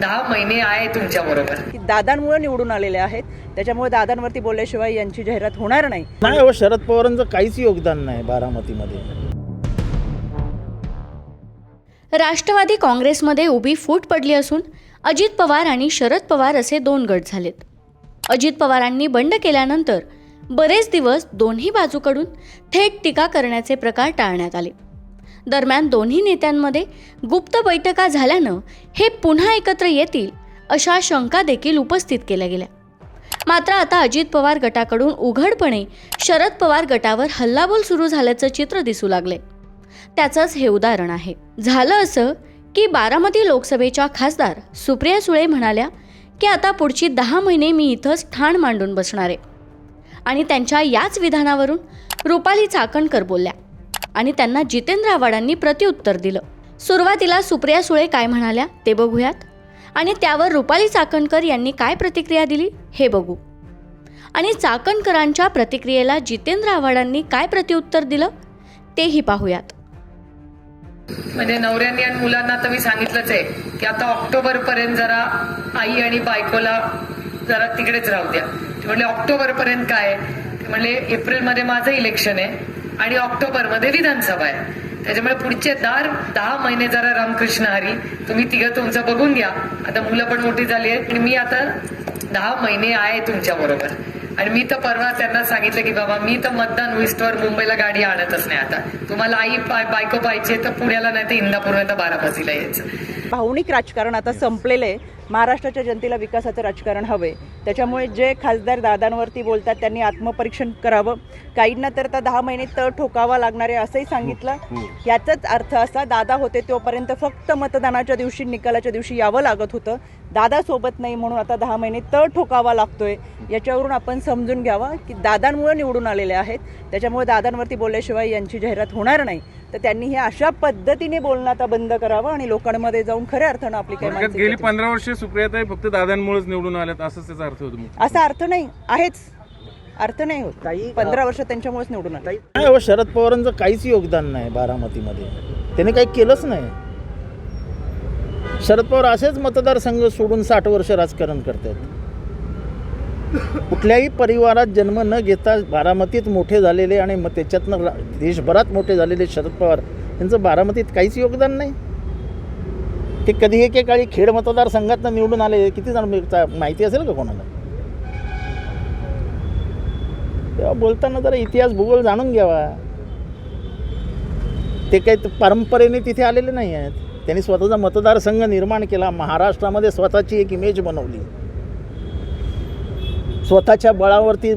दहा महिने आहे तुमच्या बरोबर. की दादांमुळे निवडून आलेले आहेत. त्याच्यामुळे दादांवरती बोलल्याशिवाय यांची जाहिरात होणार नाही. नाही हो शरद पवारांचं काहीच योगदान नाही बारामतीमध्ये. राष्ट्रवादी काँग्रेसमध्ये उभी फूट पडली असून अजित पवार आणि शरद पवार असे दोन गट झालेत. अजित पवारांनी बंड केल्यानंतर बरेच दिवस दोन्ही बाजूकडून थेट टीका करण्याचे प्रकार टाळण्यात आले. दरम्यान दोन्ही नेत्यांमध्ये गुप्त बैठका झाल्यानं हे पुन्हा एकत्र येतील अशा शंका देखील उपस्थित केल्या गेल्या. मात्र आता अजित पवार गटाकडून उघडपणे शरद पवार गटावर हल्लाबोल सुरू झाल्याचं चित्र दिसू लागले. त्याचंच हे उदाहरण आहे. झालं असं की बारामती लोकसभेच्या खासदार सुप्रिया सुळे म्हणाल्या की आता पुढची दहा महिने मी इथंच ठाण मांडून बसणार. आहे आणि त्यांच्या याच विधानावरून रुपाली चाकणकर बोलल्या. आणि त्यांना जितेंद्र आव्हाडांनी प्रत्युत्तर दिलं. सुरुवातीला सुप्रिया सुळे काय म्हणाल्या ते बघूयात. आणि त्यावर रुपाली चाकणकर यांनी काय प्रतिक्रिया दिली हे बघू. आणि चाकणकरांच्या प्रतिक्रियेला जितेंद्र आव्हाडांनी काय प्रत्युत्तर दिलं तेही पाहूयात. म्हणजे नवऱ्यांनी आणि मुलांना तर मी सांगितलंच आहे की आता ऑक्टोबर पर्यंत जरा आई आणि बायकोला जरा तिकडेच राहू द्या. म्हणले ऑक्टोबर पर्यंत काय म्हणले एप्रिलमध्ये माझं इलेक्शन आहे. आणि ऑक्टोबरमध्ये विधानसभा आहे. त्याच्यामुळे पुढचे दार दहा महिने जरा रामकृष्ण हरी. तुम्ही तिघं तुमचं बघून घ्या. आता मुलं पण मोठी झाली आहेत आणि मी आता दहा महिने आहे तुमच्या बरोबर. आणि मी तर परवा त्यांना सांगितलं की बाबा मी तर मतदान विस्टवर मुंबईला गाडी आणतच नाही आता. तुम्हाला आई बाय- बायको पाहिजे तर पुण्याला नाही तर इंदापूरला बारा तर बारामतीला यायचं. भावनिक राजकारण आता संपलेलं आहे. महाराष्ट्राच्या जनतेला विकासाचं राजकारण हवंय त्याच्यामुळे जे खासदार दादांवरती बोलतात त्यांनी आत्मपरीक्षण करावं. काहींना तर आता दहा महिने तळ ठोकावा लागणार आहे असंही सांगितलं. याचाच अर्थ असा दादा होते तोपर्यंत फक्त मतदानाच्या दिवशी निकालाच्या दिवशी यावं लागत होतं. दादा सोबत नाही म्हणून आता दहा महिने तळ ठोकावा लागतोय. याच्यावरून आपण समजून घ्यावा की दादांमुळे निवडून आलेले आहेत. त्याच्यामुळे दादांवरती बोलल्याशिवाय यांची जाहिरात होणार नाही. तर त्यांनी हे अशा पद्धतीने बोलणं आता बंद करावं आणि लोकांमध्ये जाऊन खऱ्या अर्थानं आपली काही गेली. पंधरा वर्षे सुप्रियाताई फक्त दादांमुळेच निवडून आल्यात असंच त्याचा अर्थ होतो मग असा अर्थ नाही आहेच. अर्थ नाही होत. पंधरा वर्ष त्यांच्यामुळेच निवडून आले. नाही हो शरद पवारांचं काहीच योगदान नाही बारामतीमध्ये. त्याने काही केलंच नाही. शरद पवार असेच मतदारसंघ सोडून साठ वर्ष राजकारण करतात. कुठल्याही परिवारात जन्म न घेता बारामतीत मोठे झालेले आणि मग त्याच्यातनं रा- देशभरात मोठे झालेले शरद पवार यांचं बारामतीत काहीच योगदान नाही. ते कधी एकेकाळी खेड मतदारसंघातनं निवडून आले किती जण माहिती असेल का कोणाला? तेव्हा बोलताना जरा इतिहास भूगोल जाणून घ्यावा. ते काही परंपरेने तिथे आलेले नाही आहेत. त्यांनी स्वतःचा मतदारसंघ निर्माण केला महाराष्ट्रामध्ये स्वतःची एक इमेज बनवली. स्वतःच्या बळावरती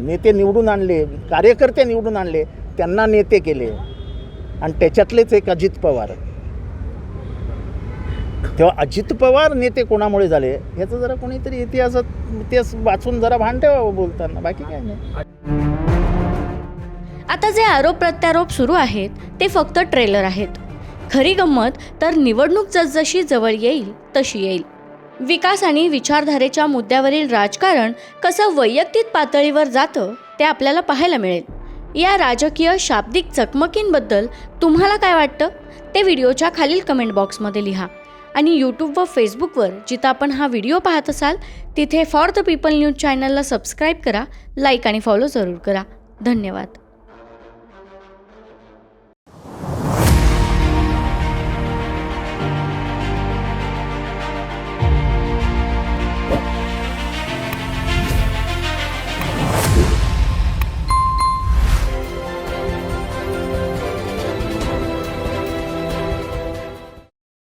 नेते निवडून आणले कार्यकर्ते निवडून आणले त्यांना नेते केले. आणि त्याच्यातलेच एक अजित पवार. तेव्हा अजित पवार नेते कोणामुळे झाले? ह्याचं जरा कोणीतरी इतिहासात इतिहास वाचून जरा भान ठेवावं बोलताना. बाकी काय नाही. आता जे आरोप प्रत्यारोप सुरू आहेत ते फक्त ट्रेलर आहेत. खरी गंमत तर निवडणूक जसजशी जवळ येईल तशी येईल. विकास आणि विचारधारेच्या मुद्द्यावरील राजकारण कसं वैयक्तिक पातळीवर जातं ते आपल्याला पाहायला मिळेल. या राजकीय शाब्दिक चकमकींबद्दल तुम्हाला काय वाटतं? ते व्हिडिओच्या खालील कमेंट बॉक्समध्ये लिहा. आणि यूट्यूब व फेसबुकवर जिथं आपण हा व्हिडिओ पाहत असाल तिथे फॉर द पीपल न्यूज चॅनलला सबस्क्राईब करा लाईक आणि फॉलो जरूर करा. धन्यवाद.